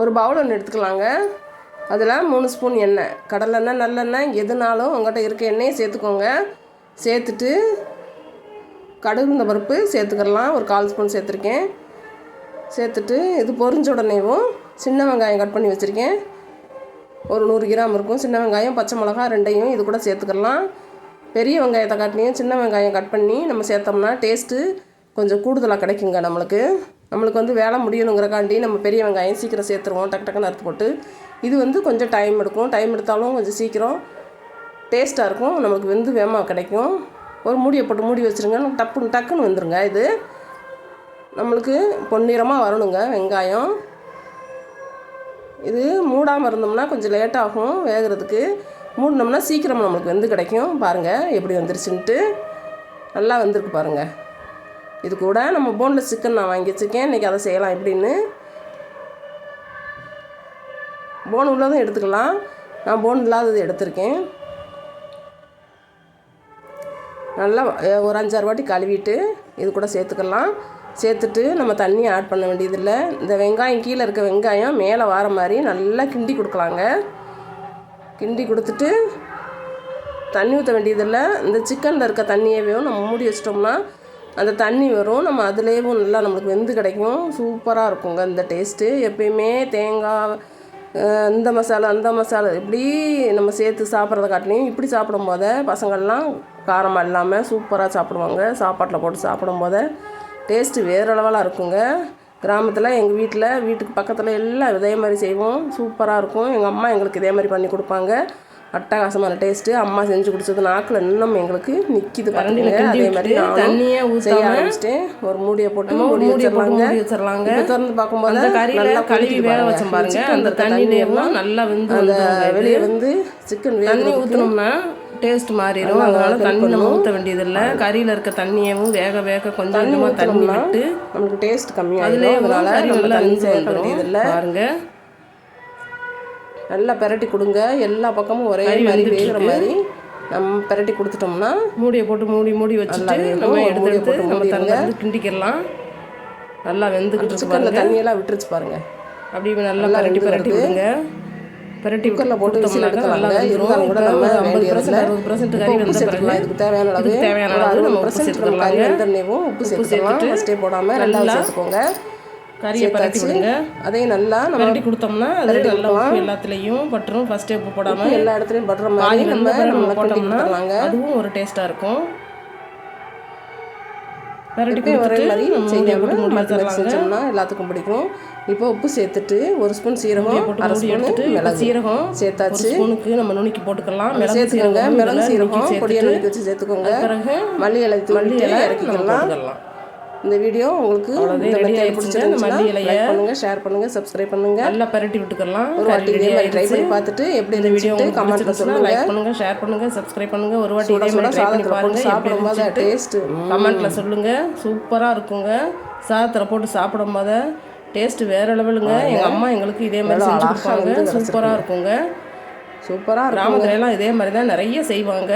ஒரு பவுல் ஒன்று எடுத்துக்கலாங்க. அதில் மூணு ஸ்பூன் எண்ணெய். கடலெண்ணெய் நல்லெண்ணெய் எதுனாலும் உங்கள்கிட்ட இருக்க எண்ணெயை சேர்த்துக்கோங்க. சேர்த்துட்டு கடுகு இந்த பருப்பு சேர்த்துக்கலாம் ஒரு கால் ஸ்பூன் சேர்த்துருக்கேன். சேர்த்துட்டு இது பொரிஞ்ச உடனேவும் சின்ன வெங்காயம் கட் பண்ணி வச்சுருக்கேன். ஒரு நூறு கிராம் இருக்கும். சின்ன வெங்காயம் பச்சை மிளகா ரெண்டையும் இது கூட சேர்த்துக்கலாம் பெரிய வெங்காயத்தை காட்டிலையும் சின்ன வெங்காயம் கட் பண்ணி நம்ம சேர்த்தோம்னா டேஸ்ட்டு கொஞ்சம் கூடுதலாக கிடைக்குங்க நம்மளுக்கு. நம்மளுக்கு வந்து வேலை முடியணுங்கிறக்காண்டி நம்ம பெரிய வெங்காயம் சீக்கிரம் சேர்த்துருவோம். டக்கு டக்குன்னு அறுத்து போட்டு. இது வந்து கொஞ்சம் டைம் எடுக்கும். டைம் எடுத்தாலும் கொஞ்சம் சீக்கிரம் டேஸ்ட்டாக இருக்கும். நம்மளுக்கு வெந்து வேகமாக கிடைக்கும். ஒரு மூடியை போட்டு மூடி வச்சுருங்க. டப்புன்னு டக்குன்னு வந்துடுங்க இது. நம்மளுக்கு பொன்னிறமாக வரணுங்க வெங்காயம். இது மூடாமல் இருந்தோம்னா கொஞ்சம் லேட் ஆகும் வேகிறதுக்கு. மூடினோம்னா சீக்கிரம் நம்மளுக்கு வெந்து கிடைக்கும். பாருங்கள் எப்படி வந்துருச்சுன்ட்டு. நல்லா வந்திருக்கு பாருங்கள் இது கூட நம்ம போனில் சிக்கன் நான் வாங்கி வச்சுருக்கேன் இன்றைக்கி அதை செய்யலாம் எப்படின்னு. போன் உள்ளதும் எடுத்துக்கலாம். நான் போன் இல்லாதது எடுத்திருக்கேன். நல்லா ஒரு அஞ்சாறு வாட்டி கழுவிட்டு இது கூட சேர்த்துக்கலாம். சேர்த்துட்டு நம்ம தண்ணி ஆட் பண்ண வேண்டியதில்லை. இந்த வெங்காயம் கீழே இருக்க வெங்காயம் மேலே வர மாதிரி நல்லா கிண்டி கொடுக்கலாங்க. கிண்டி கொடுத்துட்டு தண்ணி ஊற்ற வேண்டியதில்லை. இந்த சிக்கனில் இருக்க தண்ணியவேவும் நம்ம மூடி வச்சிட்டோம்னா அந்த தண்ணி வரும். நம்ம அதுலேயும் நல்லா நம்மளுக்கு வெந்து கிடைக்கும். சூப்பராக இருக்குங்க இந்த டேஸ்ட்டு எப்பயுமே தேங்காய் இந்த மசாலா அந்த மசாலா இப்படி நம்ம சேர்த்து சாப்பிட்றத காட்டிலையும் இப்படி சாப்பிடும் போது பசங்கள்லாம் காரமாக இல்லாமல் சூப்பராக சாப்பிடுவாங்க. சாப்பாட்டில் போட்டு சாப்பிடும் போது டேஸ்ட்டு வேறு லெவலாக இருக்குங்க. கிராமத்தில் எங்கள் வீட்டில் வீட்டுக்கு பக்கத்தில் எல்லாம் இதே மாதிரி செய்வோம். சூப்பராக இருக்கும். எங்கள் அம்மா எங்களுக்கு இதே மாதிரி பண்ணி கொடுப்பாங்க. அட்டகாசமான டேஸ்ட்டு அம்மா செஞ்சு குடிச்சது நாக்கில் இன்னும் எங்களுக்கு நிற்கிது பாருங்க அதே மாதிரி தண்ணியே செய்ய ஊற்றாம ஆரம்பிச்சிட்டேன். ஒரு மூடியை போட்டு மூடி வச்சிடலாங்க. வச்சிடலாங்க திறந்து பார்க்கும்போது நல்லா கழுவி வேக. வச்சோம் பாருங்க. அந்த தண்ணியிலேயும் நல்லா வெந்து அந்த. வெளியே வந்து சிக்கன் தண்ணி ஊற்றினோம்னா டேஸ்ட் மாறிடும். அதனால தண்ணி நம்ம ஊற்ற வேண்டியதில்லை. கறியில் இருக்க தண்ணியவும் வேக வேக கொஞ்சம் கொஞ்சமாக தண்ணி விட்டு நம்மளுக்கு டேஸ்ட் கம்மியாகிடும் அதுலேயே அதனால நல்லா தண்ணி சேர்க்க வேண்டியதில்லை. பாருங்க. நல்லா பெரட்டி கொடுங்க. எல்லா பக்கமும் ஒரே மாதிரி வேகிற மாதிரி நம்ம பெரட்டி கொடுத்துட்டோம்னா மூடியை போட்டு மூடி மூடி வச்சுட்டு. நம்ம எடுத்து எடுத்து நம்ம வந்து கிண்டிக்கிடலாம். நல்லா வெந்துக்கிட்டு சிக்கனில் தண்ணியெல்லாம் விட்டுருச்சு பாருங்க. அப்படியே நல்லா பரட்டி வெந்து பரட்டி. விடுங்க. பரட்டி குக்கரில் போட்டு கொடுத்தோம்னாக்கா நல்லா இருந்தாலும் கூட நம்ம ஐம்பது பர்சன்ட் அறுபது பர்சன்ட் கறி வந்த சேர்த்துக்கலாம். இதுக்கு தேவையான அளவு தேவையான அளவு நம்ம உப்பு நம்ம கறி வெந்தனையும் உப்பு சேர்த்துக்கலாம். ஃபஸ்ட்டே போடாமல் நல்லா சேர்த்துக்கோங்க. கறியை பரட்டி. விடுங்க. அதையும் நல்லா நம்ம பரட்டி கொடுத்தோம்னா அது நல்லா. உப்பு எல்லாத்துலேயும் பட்டுரும் ஃபஸ்ட்டே உப்பு போடாமல் எல்லா இடத்துலையும் பாதி மாதிரி நம்ம நம்ம போட்டோம்னா அதுவும் ஒரு டேஸ்ட்டாக இருக்கும். பரட்டி மாதிரி செய்யாமல் மாற்றி வச்சிடலாங்க. செஞ்சோம்னா எல்லாத்துக்கும் பிடிக்கும். இப்போ உப்பு சேர்த்துட்டு ஒரு ஸ்பூன் சீரகம் அரை ஸ்பூன் சீரகம் சேர்த்தாச்சு. ஸ்பூனுக்கு நம்ம நுணுக்கி போட்டுக்கலாம். சேர்த்துக்கோங்க. மிளகு சீரகம் பொடியை நுணுக்கி வச்சு சேர்த்துக்கோங்க. மல்லி இலை மல்லி இலை இறக்கிக்கலாம். இந்த வீடியோ உங்களுக்கு பிடிச்சிருந்துச்சுன்னா மல்லி இலையை லைக் பண்ணுங்க ஷேர் பண்ணுங்க சப்ஸ்கிரைப் பண்ணுங்க. நல்லா பரட்டி விட்டுக்கலாம். ஒரு வாட்டி இதே மாதிரி ட்ரை பண்ணி பார்த்துட்டு எப்படி இந்த வீடியோ இருந்துச்சுட்டு கமெண்ட்ல சொல்லுங்க. லைக் பண்ணுங்க ஷேர் பண்ணுங்க சப்ஸ்கிரைப் பண்ணுங்க. ஒரு வாட்டி இதே மாதிரி ட்ரை பண்ணி சாதத்தில் பாருங்க போட்டு எப்படி சாப்பிடும்போது இருந்துச்சுட்டு டேஸ்ட் கமெண்ட்ல சொல்லுங்க. சூப்பரா இருக்குங்க. சாதத்தில் போட்டு சாப்பிடும் போது டேஸ்ட் வேற லெவலுங்க. எங்க அம்மா எங்களுக்கு இதே மாதிரி செஞ்சு கொடுப்பாங்க. வந்து சூப்பரா இருக்குங்க. சூப்பராக இருக்கும் கிராமத்துல எல்லாம் இதே மாதிரி தான் நிறைய செய்வாங்க.